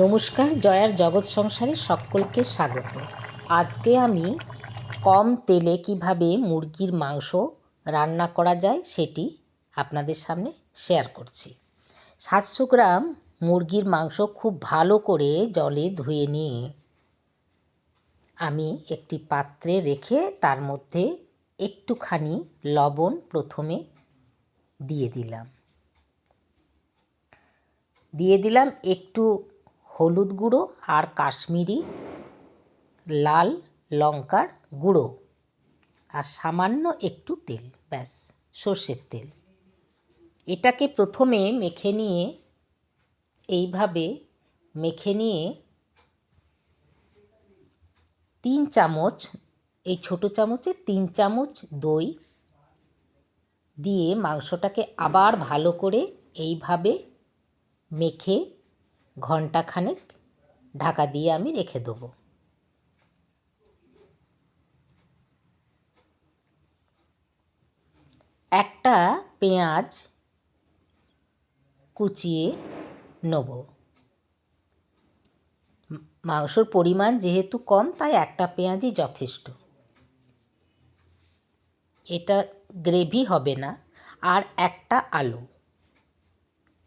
নমস্কার, জয়ার জগৎ সংসারে সকলকে স্বাগত। আজকে আমি কম তেলে কীভাবে মুরগির মাংস রান্না করা যায় সেটি আপনাদের সামনে শেয়ার করছি। সাতশো গ্রাম মুরগির মাংস খুব ভালো করে জলে ধুয়ে নিয়ে আমি একটি পাত্রে রেখে তার মধ্যে একটুখানি লবণ প্রথমে দিয়ে দিলাম। দিয়ে দিলাম একটু হলুদ গুঁড়ো আর কাশ্মীরি লাল লঙ্কার গুঁড়ো। আর সামান্য একটু তেল, ব্যাস, সর্ষের তেল। এটাকে প্রথমে মেখে নিয়ে, এইভাবে মেখে নিয়ে তিন চামচ, এই ছোটো চামচে তিন চামচ দই দিয়ে মাংসটাকে আবার ভালো করে এইভাবে মেখে ঘন্টাখানেক ঢাকা দিয়ে আমি রেখে দেবো। একটা পেঁয়াজ কুচিয়ে নেব। মাংসর পরিমাণ যেহেতু কম, তাই একটা পেঁয়াজই যথেষ্ট। এটা গ্রেভি হবে না, আর একটা আলু।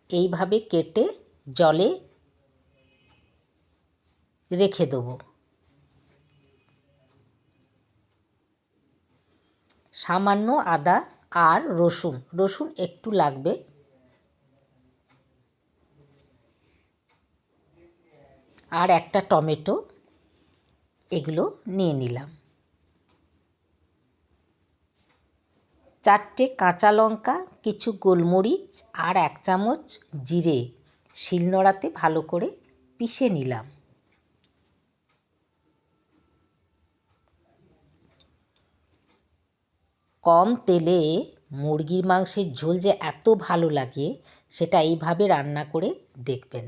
এইভাবে কেটে জলে রেখে দেবো। সামান্য আদা আর রসুন রসুন একটু লাগবে। আর একটা টমেটো, এগুলো নিয়ে নিলাম। চারটে কাঁচা লঙ্কা, কিছু গোলমরিচ আর এক চামচ জিরে শিলনোড়াতে ভালো করে পিষে নিলাম। কম তেলে মুরগির মাংসের ঝোল যে এত ভালো লাগে, সেটা এইভাবে রান্না করে দেখবেন।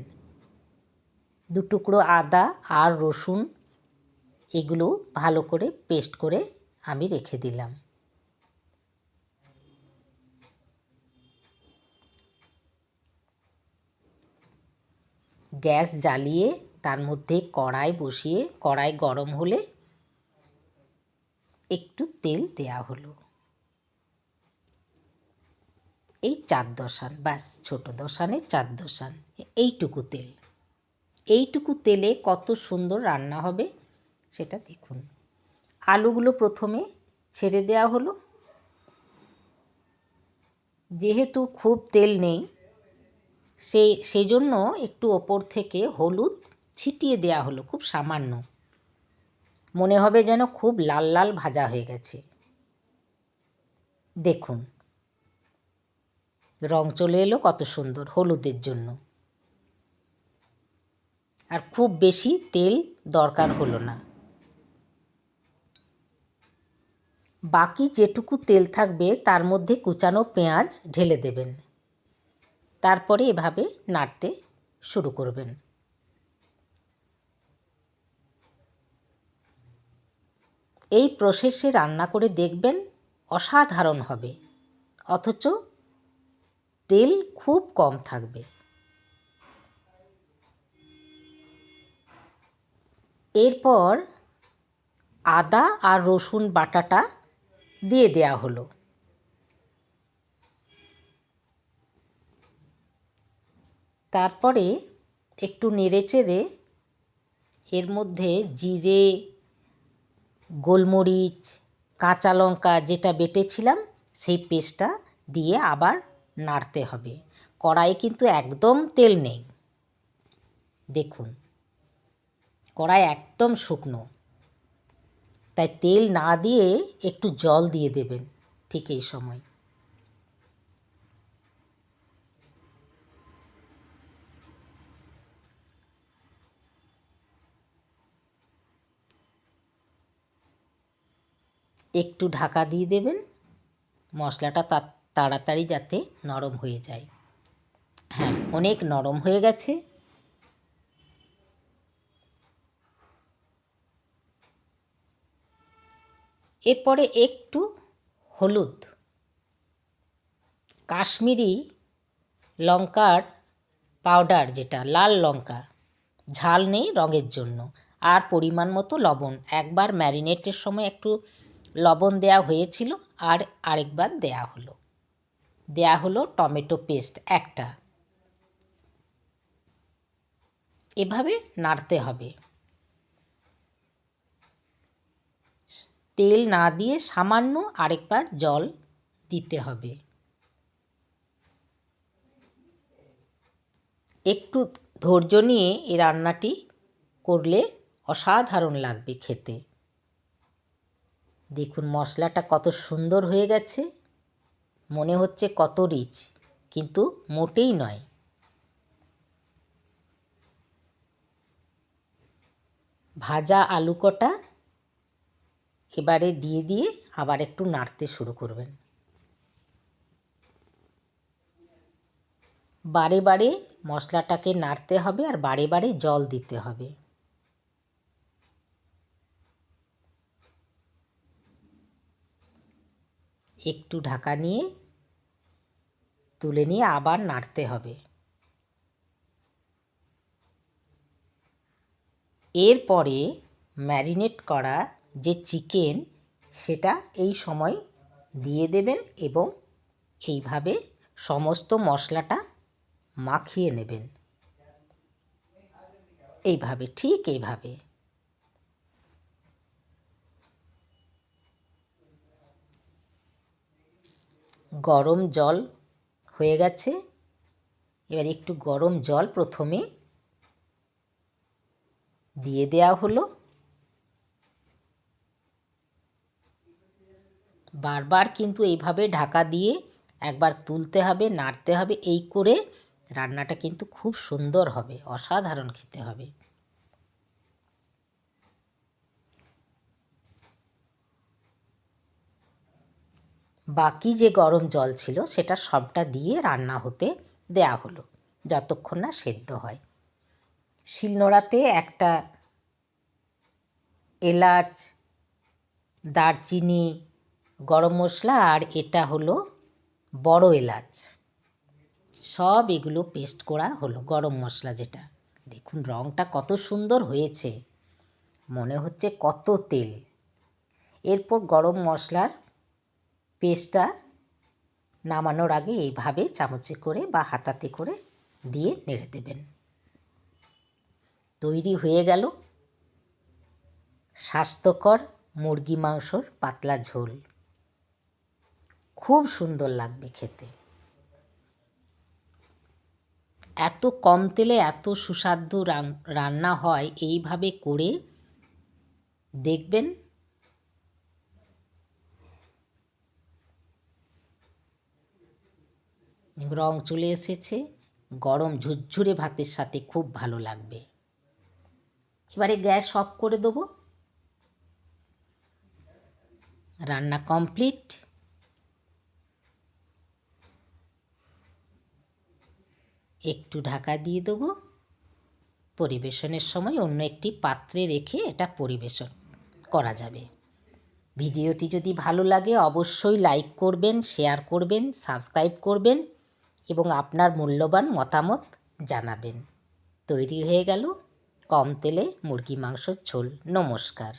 দু টুকরো আদা আর রসুন এগুলো ভালো করে পেস্ট করে আমি রেখে দিলাম। গ্যাস জ্বালিয়ে তার মধ্যে কড়াই বসিয়ে, কড়াই গরম হলে একটু তেল দেয়া হলো। এই চার দশান, ব্যাস, ছোটো দশানে চার দশান, এইটুকু তেল। এইটুকু তেলে কত সুন্দর রান্না হবে সেটা দেখুন। আলুগুলো প্রথমে ছেড়ে দেওয়া হলো। যেহেতু খুব তেল নেই, সে, সেজন্য একটু ওপর থেকে হলুদ ছিটিয়ে দেওয়া হলো, খুব সামান্য। মনে হবে যেন খুব লাল লাল ভাজা হয়ে গেছে। দেখুন রং চলে এলো কত সুন্দর, হলুদের জন্য। আর খুব বেশি তেল দরকার হলো না। বাকি যেটুকু তেল থাকবে তার মধ্যে কুচানো পেঁয়াজ ঢেলে দেবেন। তারপরে এভাবে নাড়তে শুরু করবেন। এই প্রসেসে রান্না করে দেখবেন অসাধারণ হবে। অথচ তেল খুব কম থাকবে। এরপর আদা আর রসুন বাটাটা দিয়ে দেয়া হলো। তারপরে একটু নেড়ে চেড়ে এর মধ্যে জিরে, গোলমরিচ, কাঁচা লঙ্কা যেটা বেটেছিলাম, সেই পেস্টটা দিয়ে আবার নাড়তে হবে। কড়াইয়ে কিন্তু একদম তেল নেই। দেখুন, কড়াই একদম শুকনো। তাই তেল না দিয়ে একটু জল দিয়ে দেবেন ঠিক এই সময়। একটু ঢাকা দিয়ে দেবেন। মশলাটা তাড়াতাড়ি যাতে নরম হয়ে যায়। হ্যাঁ অনেক নরম হয়ে গেছে। এরপরে একটু হলুদ। কাশ্মীরি লঙ্কার পাউডার যেটা, লাল লঙ্কা, ঝাল নেই রঙের জন্য। আর পরিমাণ মতো লবণ। একবার ম্যারিনেটের সময় একটু লবণ দেওয়া হয়েছিল আর আরেকবার দেয়া হলো। দেয়া হলো টমেটো পেস্ট একটা। এভাবে নাড়তে হবে। তেল না দিয়ে সামান্য আরেকবার জল দিতে হবে। একটু ধৈর্য নিয়ে এই রান্নাটি করলে অসাধারণ লাগবে খেতে। দেখুন মশলাটা কত সুন্দর হয়ে গেছে। মনে হচ্ছে কত রিচ কিন্তু মোটেই নয়। ভাজা আলু কটা? এবারে দিয়ে দিয়ে আবার একটু নাড়তে শুরু করবেন। বারে বারে মশলাটাকে নাড়তে হবে আর বারে বারে জল দিতে হবে। একটু ঢাকা নিয়ে, তুলে নিয়ে আবার নাড়তে হবে। এরপরে ম্যারিনেট করা যে চিকেন, সেটা এই সময় দিয়ে দেবেন এবং এইভাবে সমস্ত মশলাটা মাখিয়ে নেবেন। এইভাবে, ঠিক এইভাবে। গরম জল হয়ে গেছে। এবার একটু গরম জল প্রথমে দিয়ে দেওয়া হলো। বারবার কিন্তু এইভাবে ঢাকা দিয়ে একবার তুলতে হবে, নাড়তে হবে, এই করে রান্নাটা কিন্তু খুব সুন্দর হবে, অসাধারণ খেতে হবে। বাকি যে গরম জল ছিল, সেটা সবটা দিয়ে রান্না হতে দেয়া হলো, যতক্ষণ না সেদ্ধ হয়। শিলনোড়াতে একটা এলাচ, দারচিনি, গরম মশলা, আর এটা হলো বড় এলাচ। সব এগুলো পেস্ট করা হলো, গরম মশলা যেটা। দেখুন রঙটা কত সুন্দর হয়েছে। মনে হচ্ছে কত তেল। এরপর গরম মশলার পেস্টটা নামানোর আগে এইভাবে চামচে করে বা হাতাতে করে দিয়ে নেড়ে দেবেন। তৈরি হয়ে গেল স্বাস্থ্যকর মুরগি মাংসর পাতলা ঝোল। খুব সুন্দর লাগবে খেতে। এত কম তেলে এত সুস্বাদু রান্না হয়, এইভাবে করে দেখবেন রং চলে এসেছে। গরম ঝুরঝুরে ভাতের সাথে খুব ভালো লাগবে। এবারে গ্যাস অফ করে দেবো। রান্না কমপ্লিট। একটু ঢাকা দিয়ে দেবো। পরিবেশনের সময় অন্য একটি পাত্রে রেখে এটা পরিবেশন করা যাবে। ভিডিওটি যদি ভালো লাগে অবশ্যই লাইক করবেন, শেয়ার করবেন, সাবস্ক্রাইব করবেন। এবং আপনার মূল্যবান মতামত জানাবেন। তৈরি হয়ে গেল কম তেলে মুরগি মাংসর ঝোল। নমস্কার।